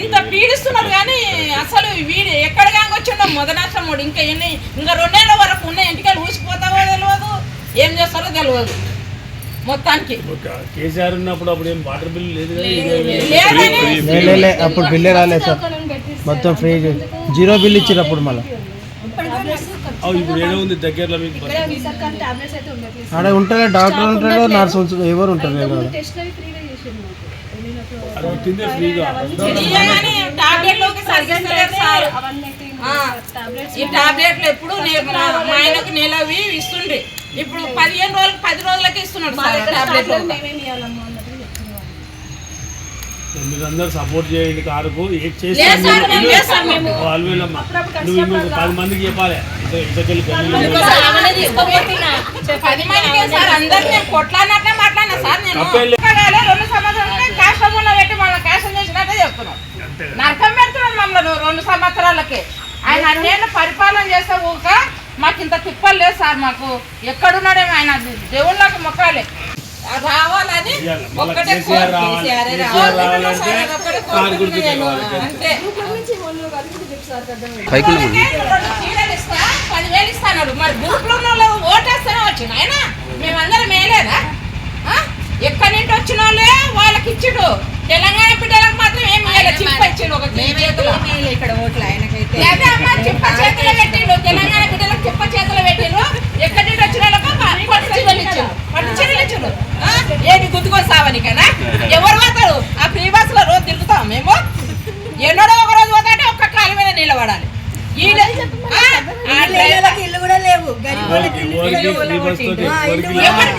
ఇంత పీడిస్తున్నారు కానీ అసలు వీడు ఎక్కడ గాంగ వచ్చిండో మొదనాశ్రముడు ఇంకా ఎన్ని ఇంకా రెండేళ్ళ వరకు ఉన్న ఇంటికి ఊసిపోతావో తెలియదు ఏం చేస్తారో తెలియదు మొత్తానికి. కేసీఆర్ ఉన్నప్పుడు అప్పుడు ఏం వాటర్ బిల్లు లేదు అప్పుడు బిల్లే రాలేదు సార్. మొత్తం ఫ్రీ జీరో బిల్ ఇచ్చారు అప్పుడు మళ్ళీ. ఇప్పుడు ఏదో ఉంది దగ్గరలో మీకు బస్. టాబ్లెట్స్ అయితే ఉండట్లేదు ఆడ ఉంటాడు డాక్టర్ ఉంటాడు నర్స్ ఉంటాడు ఎవరు ఉంటారు వచ్చిందే ఫ్రీగా ఈ టాబ్లెట్లు ఎప్పుడు మా ఆయనకు నెలవి ఇస్తుండ్రి. ఇప్పుడు పదిహేను రోజులు పది రోజులకి ఇస్తున్నాడు సార్ టాబ్లెట్లు. మీరు అందరూ సపోర్ట్ చేయండి కారుకు. ఏం లేదు చేస్తాను సార్, మేము చేస్తాం మేము. అల్వేలమ్మ నువ్వు ఇంకొక పది మందికి చెప్పాలి. ఇంతకెళ్ళి నరకం పెడుతున్నాడు మమ్మల్ని రెండు సంవత్సరాలకి. ఆయన అన్నేళ్ళు పరిపాలన చేస్తే ఊక మాకు ఇంత తిప్పలు లేదు సార్ మాకు. ఎక్కడున్నాడేమో ఆయన దేవుళ్ళకి మొక్కాలి. రావాలని ఒక్కటే పదివేలు ఇస్తాడు మరి గ్రూప్లో ఓటేస్తేనే వచ్చింది ఆయన మేమందరం మేలేదా? ఆ? ఎక్కడి నుండి వచ్చిన వాళ్ళే వాళ్ళకి ఇచ్చుడు. తెలంగాణ బిడ్డలకు మాత్రం ఏం ఇచ్చిండు ఒక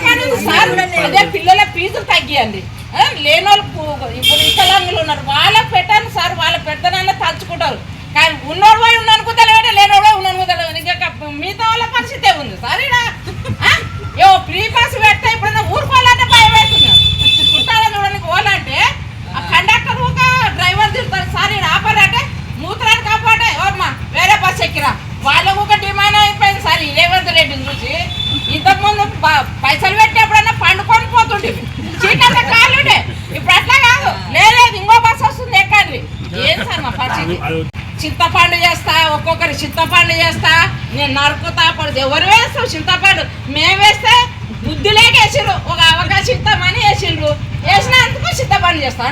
పని ఉంది సార్? అదే పిల్లల ఫీజులు తగ్గియండి. ఆ, లేనోళ్ళు పు- ఇప్పుడు వికలాంగులు ఉన్నారు. వాళ్ళకి పెట్టాను సార్ వాళ్ళ పెడతానన్నా తలుచుకుంటారు. కానీ ఉన్నోడు పోయి ఉన్నాను తెలియదు లేనోడు పోయి ఉన్నాను తెలియదు ఎక్కిరా వాళ్ళకు ఒక డిమాండ్ అయిపోయింది సార్ ఈ రేవంత్ రెడ్డిని చూసి. ఇంతకుముందు పైసలు పెట్టేప్పుడన్నా పండుకొని పోతుండే. చీకట్ల కాళ్ళుండే ఇప్పుడు అట్లా కాదు. లేదు ఇంకో బస్సు వస్తుంది ఎక్కండి. ఏం సార్ మా పరిస్థితి? చింతపండు చేస్తా ఒక్కొక్కరు చింతపండు చేస్తా నేను నరుకుతా పడు ఎవరు వేస్తావు చింతపండు? మేము వేస్తే బుద్ధి లేక వేసిండ్రు ఒక అవకాశం ఇస్తామని వేసిండ్రు వేసినందుకు చింతపండు చేస్తాను